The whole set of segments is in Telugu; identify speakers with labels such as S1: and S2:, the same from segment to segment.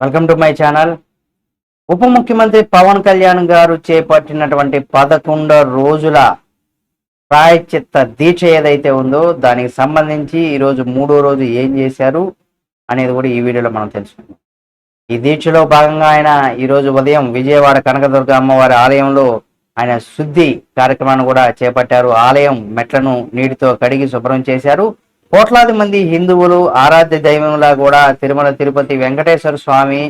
S1: Welcome to my channel. ఉప ముఖ్యమంత్రి పవన్ కళ్యాణ్ గారు చేపట్టినటువంటి పదకొండు రోజుల ప్రాయచిత్త దీక్ష ఏదైతే ఉందో దానికి సంబంధించి ఈరోజు మూడో రోజు ఏం చేశారు అనేది కూడా ఈ వీడియోలో మనం తెలుసుకుందాం. ఈ దీక్షలో భాగంగా ఆయన ఈరోజు ఉదయం విజయవాడ కనకదుర్గ అమ్మవారి ఆలయంలో ఆయన శుద్ధి కార్యక్రమాన్ని కూడా చేపట్టారు. ఆలయం మెట్లను నీటితో కడిగి శుభ్రం చేశారు. కోట్లాది మంది హిందువులు ఆరాధ్య దైవంలా కూడా తిరుమల తిరుపతి వెంకటేశ్వర స్వామి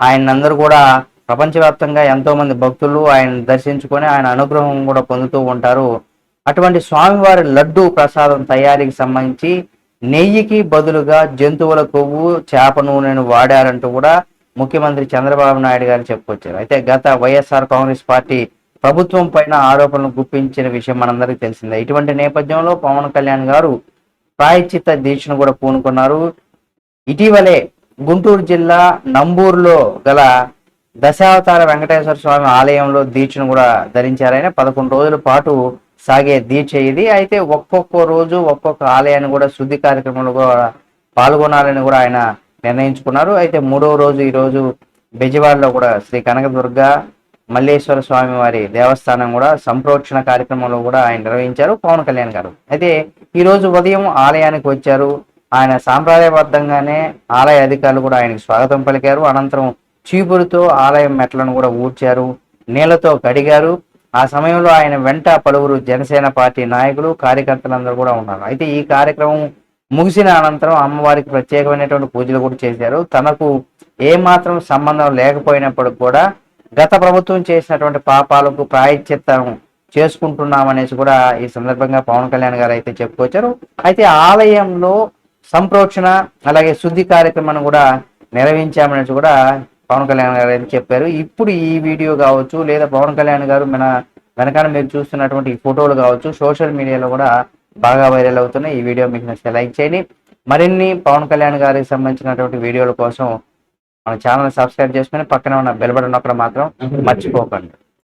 S1: ఆయన అందరూ కూడా ప్రపంచవ్యాప్తంగా ఎంతో మంది భక్తులు ఆయన దర్శించుకొని ఆయన అనుగ్రహం కూడా పొందుతూ ఉంటారు. అటువంటి స్వామివారి లడ్డు ప్రసాదం తయారీకి సంబంధించి నెయ్యికి బదులుగా జంతువుల కొవ్వు చేప నూనెను వాడారంటూ కూడా ముఖ్యమంత్రి చంద్రబాబు నాయుడు గారు చెప్పుకొచ్చారు. అయితే గత వైఎస్ఆర్ కాంగ్రెస్ పార్టీ ప్రభుత్వం పైన ఆరోపణలు గుప్పించిన విషయం మనందరికీ తెలిసిందే. ఇటువంటి నేపథ్యంలో పవన్ కళ్యాణ్ గారు ప్రాయచిత్త దీక్షను కూడా పూనుకున్నారు. ఇటీవలే గుంటూరు జిల్లా నంబూరులో గల దశావతార వెంకటేశ్వర స్వామి ఆలయంలో దీక్షను కూడా ధరించారని పదకొండు రోజుల పాటు సాగే దీక్ష ఇది. అయితే ఒక్కొక్క రోజు ఒక్కొక్క ఆలయాన్ని కూడా శుద్ధి కార్యక్రమంలో కూడా పాల్గొనాలని కూడా ఆయన నిర్ణయించుకున్నారు. అయితే మూడవ రోజు ఈరోజు బెజవాడలో కూడా శ్రీ కనకదుర్గ మల్లేశ్వర స్వామి వారి దేవస్థానం కూడా సంప్రోక్షణ కార్యక్రమంలో కూడా ఆయన నిర్వహించారు పవన్ కళ్యాణ్ గారు. అయితే ఈరోజు ఉదయం ఆలయానికి వచ్చారు. ఆయన సాంప్రదాయబద్ధంగానే ఆలయ అధికారులు కూడా ఆయనకు స్వాగతం పలికారు. అనంతరం చీపురుతో ఆలయం మెట్లను కూడా ఊడ్చారు. నీళ్ళతో కడిగారు. ఆ సమయంలో ఆయన వెంట పలువురు జనసేన పార్టీ నాయకులు కార్యకర్తలందరూ కూడా ఉన్నారు. అయితే ఈ కార్యక్రమం ముగిసిన అనంతరం అమ్మవారికి ప్రత్యేకమైనటువంటి పూజలు కూడా చేశారు. తనకు ఏ మాత్రం సంబంధం లేకపోయినప్పటికి కూడా గత ప్రభుత్వం చేసినటువంటి పాపాలకు ప్రాయశ్చిత్తం చేసుకుంటున్నామనేసి కూడా ఈ సందర్భంగా పవన్ కళ్యాణ్ గారు అయితే చెప్పుకొచ్చారు. అయితే ఆలయంలో సంప్రోక్షణ అలాగే శుద్ధి కార్యక్రమాన్ని కూడా నిర్వహించామనేసి కూడా పవన్ కళ్యాణ్ గారు అయితే చెప్పారు. ఇప్పుడు ఈ వీడియో కావచ్చు లేదా పవన్ కళ్యాణ్ గారు మన వెనకాల మీరు చూస్తున్నటువంటి ఈ ఫోటోలు కావచ్చు సోషల్ మీడియాలో కూడా బాగా వైరల్ అవుతున్నాయి. ఈ వీడియో మీకు నచ్చితే లైక్ చేయండి. మరిన్ని పవన్ కళ్యాణ్ గారికి సంబంధించినటువంటి వీడియోల కోసం మన ఛానల్ సబ్స్క్రైబ్ చేసుకుని పక్కన ఉన్న బెల్ బటన్ మాత్రం మర్చిపోకండి.